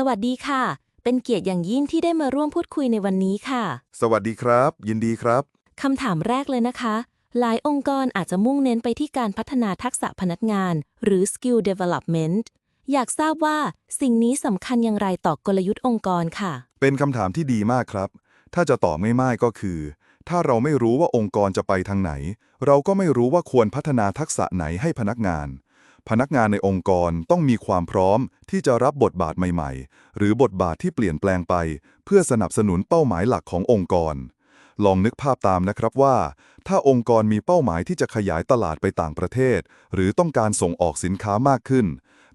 สวัสดีค่ะ เป็นเกียรติอย่างยิ่งที่ได้มาร่วมพูดคุยในวันนี้ค่ะ สวัสดีครับ ยินดีครับ คำถามแรกเลยนะคะ หลายองค์กรอาจจะมุ่งเน้นไปที่การพัฒนาทักษะพนักงาน หรือ skill development อยากทราบว่าสิ่งนี้สำคัญอย่างไรต่อกลยุทธ์องค์กรค่ะ เป็นคำถามที่ดีมากครับ ถ้าจะตอบไม่ไม่ก็คือ ถ้าเราไม่รู้ว่าองค์กรจะไปทางไหน เราก็ไม่รู้ว่าควรพัฒนาทักษะไหนให้พนักงาน พนักงานในองค์กรต้องมีความพร้อมที่จะรับบทบาทใหม่ๆ หรือบทบาทที่เปลี่ยนแปลงไป เพื่อสนับสนุนเป้าหมายหลักขององค์กร ลองนึกภาพตามนะครับว่า ถ้าองค์กรมีเป้าหมายที่จะขยายตลาดไปต่างประเทศ หรือต้องการส่งออกสินค้ามากขึ้น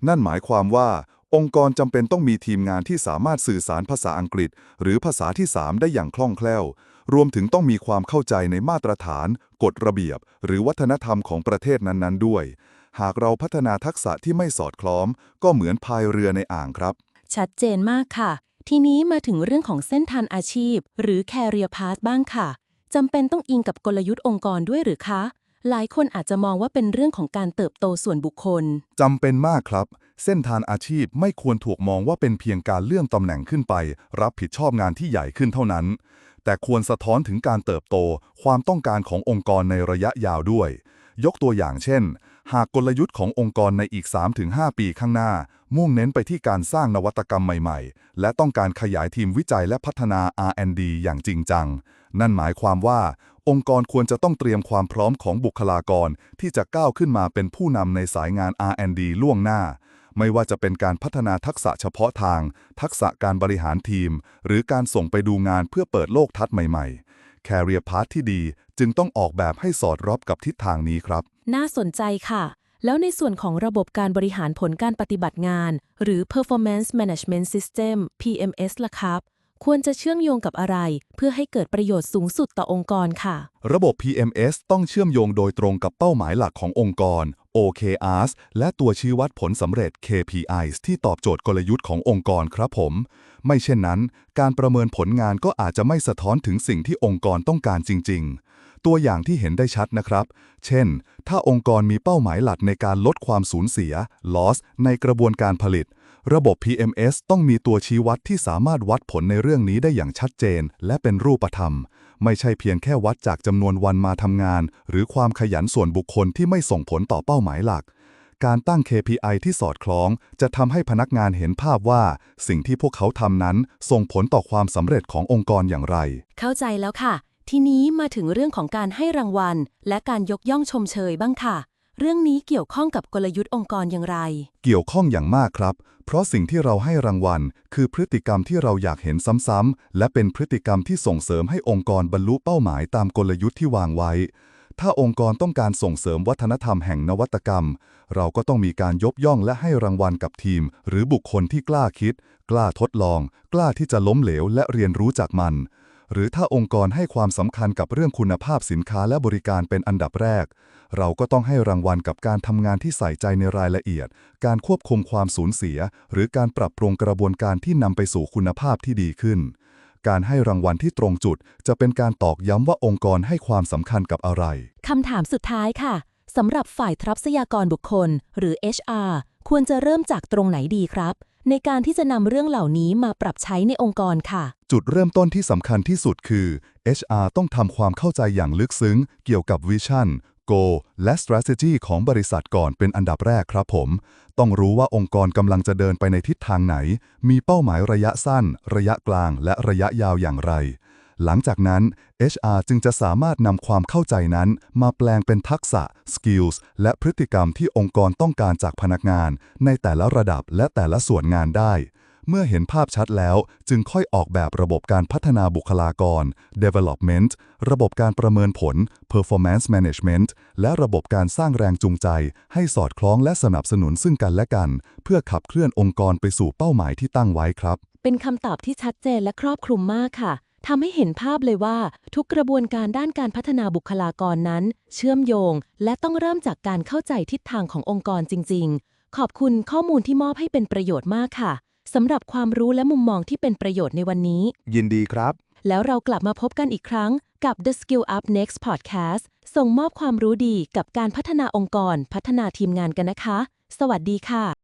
นั่นหมายความว่า องค์กรจำเป็นต้องมีทีมงานที่สามารถสื่อสารภาษาอังกฤษ หรือภาษาที่ 3 ได้อย่างคล่องแคล่ว รวมถึงต้องมีความเข้าใจในมาตรฐาน กฎระเบียบ หรือวัฒนธรรมของประเทศนั้นๆด้วย หากเราพัฒนาทักษะที่ไม่สอดคล้อง ก็เหมือนพายเรือในอ่างครับ ชัดเจนมากค่ะ ทีนี้มาถึงเรื่องของเส้นทางอาชีพ หรือ career path บ้างค่ะจำเป็นต้องอิงกับกลยุทธ์องค์กรด้วยหรือคะ หลายคนอาจจะมองว่าเป็นเรื่องของการเติบโตส่วนบุคคลจำเป็นมากครับ เส้นทางอาชีพไม่ควรถูกมองว่าเป็นเพียงการเลื่อนตำแหน่งขึ้นไป รับผิดชอบงานที่ใหญ่ขึ้นเท่านั้น แต่ควรสะท้อนถึงการเติบโต ความต้องการขององค์กรในระยะยาวด้วย ยกตัวอย่างเช่น หากกลยุทธ์ขององค์กรในอีก 3-5 ปีข้างหน้า มุ่งเน้นไปที่การสร้างนวัตกรรมใหม่ๆ และต้องการขยายทีมวิจัยและพัฒนา R&D อย่างจริงจัง นั่นหมายความว่า องค์กรควรจะต้องเตรียมความพร้อมของบุคลากรที่จะก้าวขึ้นมาเป็นผู้นำในสายงาน R&D ล่วงหน้า ไม่ว่าจะเป็นการพัฒนาทักษะเฉพาะทาง ทักษะการบริหารทีม หรือการส่งไปดูงานเพื่อเปิดโลกทัศน์ใหม่ ๆ Career Path ที่ดี จึงต้องออกแบบให้สอดรับกับทิศทางนี้ครับ น่าสนใจค่ะ แล้วในส่วนของระบบการบริหารผลการปฏิบัติงาน หรือ performance management system PMS ล่ะครับ ควรจะเชื่อมโยงกับอะไร เพื่อให้เกิดประโยชน์สูงสุดต่อองค์กรค่ะ ระบบ PMS ต้องเชื่อมโยงโดยตรงกับเป้าหมายหลักขององค์กร OKRs และตัวชี้วัดผลสำเร็จ KPIs ที่ตอบโจทย์กลยุทธ์ขององค์กรครับผม ไม่เช่นนั้น การประเมินผลงานก็อาจจะไม่สะท้อนถึงสิ่งที่องค์กรต้องการจริง ๆ ตัวอย่างที่เห็นได้ชัดนะครับ เช่น ถ้าองค์กรมีเป้าหมายหลักในการลดความสูญเสีย loss ในกระบวนการผลิต ระบบ PMS ต้องมีตัวชี้วัดที่สามารถวัดผลในเรื่องนี้ได้อย่างชัดเจน และเป็นรูปธรรม ไม่ใช่เพียงแค่วัดจากจำนวนวันมาทำงาน หรือความขยันส่วนบุคคลที่ไม่ส่งผลต่อเป้าหมายหลัก การตั้ง KPI ที่สอดคล้อง จะทำให้พนักงานเห็นภาพว่า สิ่งที่พวกเขาทำนั้น ส่งผลต่อความสำเร็จขององค์กรอย่างไร เข้าใจแล้วค่ะ ทีนี้มาถึงเรื่องของการให้รางวัล และการยกย่องชมเชยบ้างค่ะ เรื่องนี้เกี่ยวข้องกับกลยุทธ์องค์กรอย่างไร เกี่ยวข้องอย่างมากครับ เพราะสิ่งที่เราให้รางวัล คือพฤติกรรมที่เราอยากเห็นซ้ำๆ และเป็นพฤติกรรมที่ส่งเสริมให้องค์กรบรรลุเป้าหมายตามกลยุทธ์ที่วางไว้ ถ้าองค์กรต้องการส่งเสริมวัฒนธรรมแห่งนวัตกรรม เราก็ต้องมีการยกย่องและให้รางวัลกับทีม หรือบุคคลที่กล้าคิด กล้าทดลอง กล้าที่จะล้มเหลวและเรียนรู้จากมัน หรือถ้าองค์กรให้ความสำคัญกับเรื่องคุณภาพสินค้าและบริการเป็นอันดับแรก เราก็ต้องให้รางวัลกับการทำงานที่ใส่ใจในรายละเอียด การควบคุมความสูญเสีย หรือการปรับปรุงกระบวนการที่นำไปสู่คุณภาพที่ดีขึ้น การให้รางวัลที่ตรงจุด จะเป็นการตอกย้ำว่าองค์กรให้ความสำคัญกับอะไรคำถามสุดท้ายค่ะสำหรับฝ่ายทรัพยากรบุคคล หรือ HR ควรจะเริ่มจากตรงไหนดีครับ ในการที่จะนำเรื่องเหล่านี้มาปรับใช้ในองค์กรค่ะ จุดเริ่มต้นที่สำคัญที่สุดคือ HR ต้องทำความเข้าใจอย่างลึกซึ้ง เกี่ยวกับวิชั่น Go และ Strategy ของบริษัทก่อนเป็นอันดับแรกครับผม ต้องรู้ว่าองค์กรกำลังจะเดินไปในทิศทางไหน มีเป้าหมายระยะสั้น ระยะกลาง และระยะยาวอย่างไร หลังจากนั้น HR จึงจะสามารถนำความเข้าใจนั้น มาแปลงเป็นทักษะ skills และพฤติกรรมที่องค์กรต้องการจากพนักงาน ในแต่ละระดับและแต่ละส่วนงานได้ เมื่อเห็นภาพชัดแล้วจึงค่อยออกแบบระบบการพัฒนาบุคลากร development ระบบการประเมินผล performance management และระบบการสร้างแรงจูงใจ ให้สอดคล้องและสนับสนุนซึ่งกันและกัน เพื่อขับเคลื่อนองค์กรไปสู่เป้าหมายที่ตั้งไว้ครับ เป็นคำตอบที่ชัดเจนและครอบคลุมมากค่ะ ทำให้เห็นภาพเลยว่า ทุกกระบวนการด้านการพัฒนาบุคลากรนั้น เชื่อมโยง และต้องเริ่มจากการเข้าใจทิศทางขององค์กรจริง ๆ ขอบคุณข้อมูลที่มอบให้เป็นประโยชน์มากค่ะสำหรับความรู้และมุมมองที่เป็นประโยชน์ในวันนี้ ยินดีครับ แล้วเรากลับมาพบกันอีกครั้งกับ The Skill Up Next Podcast ส่งมอบความรู้ดีกับการพัฒนาองค์กร พัฒนาทีมงานกันนะคะ สวัสดีค่ะ